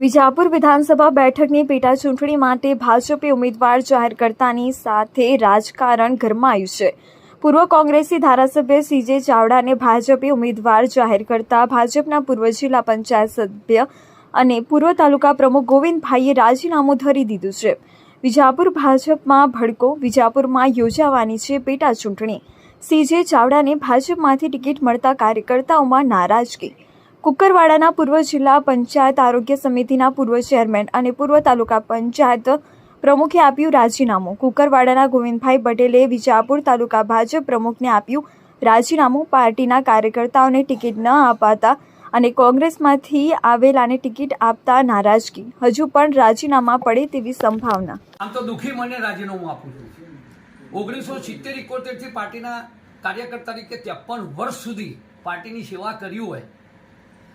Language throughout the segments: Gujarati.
વિજાપુર વિધાનસભા બેઠકની પેટા ચૂંટણી માટે ભાજપે ઉમેદવાર જાહેર કરતાની સાથે રાજકારણ ગરમાયું છે. પૂર્વ કોંગ્રેસી ધારાસભ્ય સીજે ચાવડાને ભાજપે ઉમેદવાર જાહેર કરતા ભાજપના પૂર્વ જિલ્લા પંચાયત સભ્ય અને પૂર્વ તાલુકા પ્રમુખ ગોવિંદભાઈએ રાજીનામું ધરી દીધું છે. વિજાપુર ભાજપમાં ભડકો, વિજાપુરમાં યોજાવાની છે પેટા ચૂંટણી સીજે ચાવડાને ભાજપમાંથી ટિકિટ મળતા કાર્યકર્તાઓમાં નારાજગી કુકરવાડાના પૂર્વ જિલ્લા પંચાયત આરોગ્ય સમિતિના પૂર્વ ચેરમેન અને પૂર્વ તાલુકા પંચાયત પ્રમુખે આપ્યું રાજીનામું. કુકરવાડાના ગોવિંદભાઈ પટેલે વિજાપુર તાલુકા ભાજપ પ્રમુખને આપ્યું રાજીનામું. પાર્ટીના કાર્યકર્તાઓને ટિકિટ ન અપાતા અને કોંગ્રેસમાંથી આવેલાને ટિકિટ આપતા નારાજગી. હજુ પણ રાજીનામા પડે તેવી સંભાવના. આમ તો દુઃખી મને રાજીનામું આપું છું. ઓગણીસો સિત્તેર ઇકોતેરથી પાર્ટીના કાર્યકર તરીકે ત્રેપન વર્ષ સુધી પાર્ટીની સેવા કરી હોય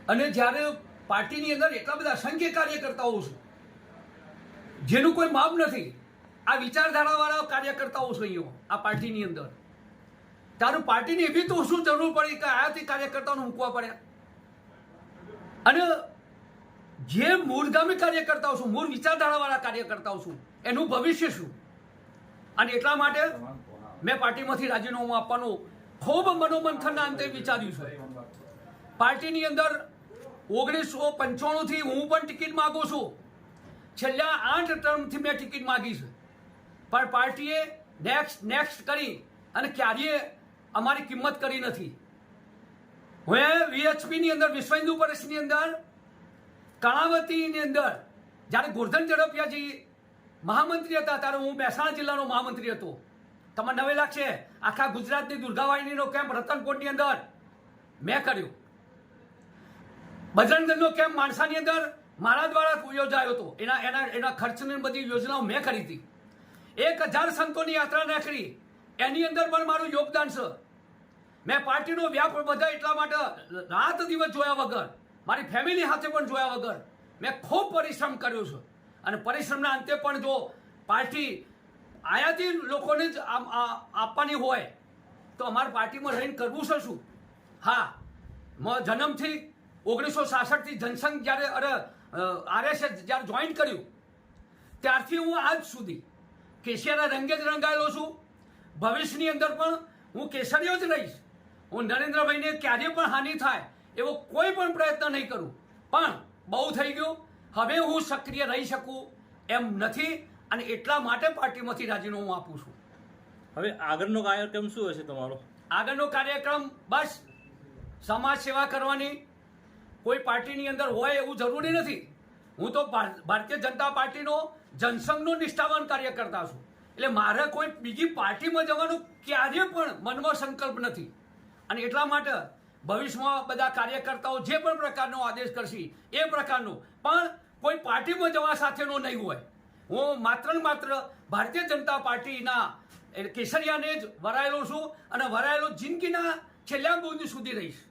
અને જ્યારે પાર્ટીની અંદર એટલા બધા અસંખ્ય કાર્યકર્તાઓ છે, જેનું કોઈ માપ નથી, આ વિચારધારાવાળા કાર્યકર્તાઓ છે અહીંયા, આ પાર્ટીની અંદર. તારું પાર્ટીની એવી તો શું જરૂર પડી કે આયાથી કાર્યકર્તાઓને મૂકવા પડ્યા અને જે મૂળગામી કાર્યકર્તાઓ છું, મૂળ વિચારધારાવાળા કાર્યકર્તાઓ છું, એનું ભવિષ્ય શું? અને એટલા માટે મેં પાર્ટીમાંથી રાજીનામું આપવાનું ખૂબ મનોમંથનના અંતે વિચાર્યું છે. પાર્ટીની અંદર ઓગણીસો પંચાણુંથી હું પણ ટિકિટ માગું છું. છેલ્લા આઠ ટર્મથી મેં ટિકિટ માગી છે. પણ પાર્ટીએ નેક્સ્ટ નેક્સ્ટ કરી અને ક્યારેય અમારી કિંમત કરી નથી. હું વીએચપીની અંદર વિશ્વ હિન્દુ પરિષદની અંદર કર્ણાવતીની અંદર, જ્યારે ગોરધન ઝડપિયાજી મહામંત્રી હતા, ત્યારે હું મહેસાણા જિલ્લાનો મહામંત્રી હતો. તમને નવે લાગશે આખા ગુજરાતની દુર્ગાવાહિનીનો કેમ્પ રતનકોટની અંદર મેં કર્યો. બજરંગદળનો કેમ્પ માણસાની અંદર મારા દ્વારા યોજાયો હતો? એના એના એના ખર્ચની બધી યોજનાઓ મેં કરી હતી. એક હજાર સંતોની યાત્રા નાખી. એની અંદર પણ મારું યોગદાન છે. મેં પાર્ટીનો વ્યાપ બધા એટલા માટે રાત દિવસ જોયા વગર, મારી ફેમિલી સાથે પણ જોયા વગર મેં ખૂબ પરિશ્રમ કર્યો છે. અને પરિશ્રમના અંતે પણ જો પાર્ટી આયાતી લોકોને જ આપવાની હોય, તો અમારે પાર્ટીમાં રહીને કરવું છે શું? હા જન્મથી ઓગણીસો સાસઠથી જનસંઘ જ્યારે અરે આરએસએસ જ્યારે જોઈન કર્યું ત્યારથી હું આજ સુધી કેશિયાના રંગે જ રંગાયેલો છું. ભવિષ્યની અંદર પણ હું કેસરીઓ જ રહીશ. હું નરેન્દ્રભાઈને ક્યારે પણ હાનિ થાય એવો કોઈ પણ પ્રયત્ન નહીં કરું. પણ બહુ થઈ ગયું. હવે હું સક્રિય રહી શકું એમ નથી અને એટલા માટે પાર્ટીમાંથી રાજીનામું આપું છું. હવે આગળનો કાર્યક્રમ શું હશે તમારો? આગળનો કાર્યક્રમ બસ સમાજ સેવા કરવાની કોઈ પાર્ટીની અંદર હોય એવું જરૂરી નથી. હું તો ભાર- ભારતીય જનતા પાર્ટીનો જનસંઘનો નિષ્ઠાવાન કાર્યકર્તા છું. એટલે મારે કોઈ બીજી પાર્ટીમાં જવાનું ક્યારે પણ મનમાં સંકલ્પ નથી. અને એટલા માટે ભવિષ્યમાં બધા કાર્યકર્તાઓ જે પણ પ્રકારનો આદેશ કરશે, એ પ્રકારનો. પણ કોઈ પાર્ટીમાં જવા સાથેનો નહીં હોય. હું માત્ર ને માત્ર ભારતીય જનતા પાર્ટીના કેસરિયાને જ વરાયેલો છું અને વરાયેલો જિંદગીના છેલ્લા બુંદ સુધી રહીશ.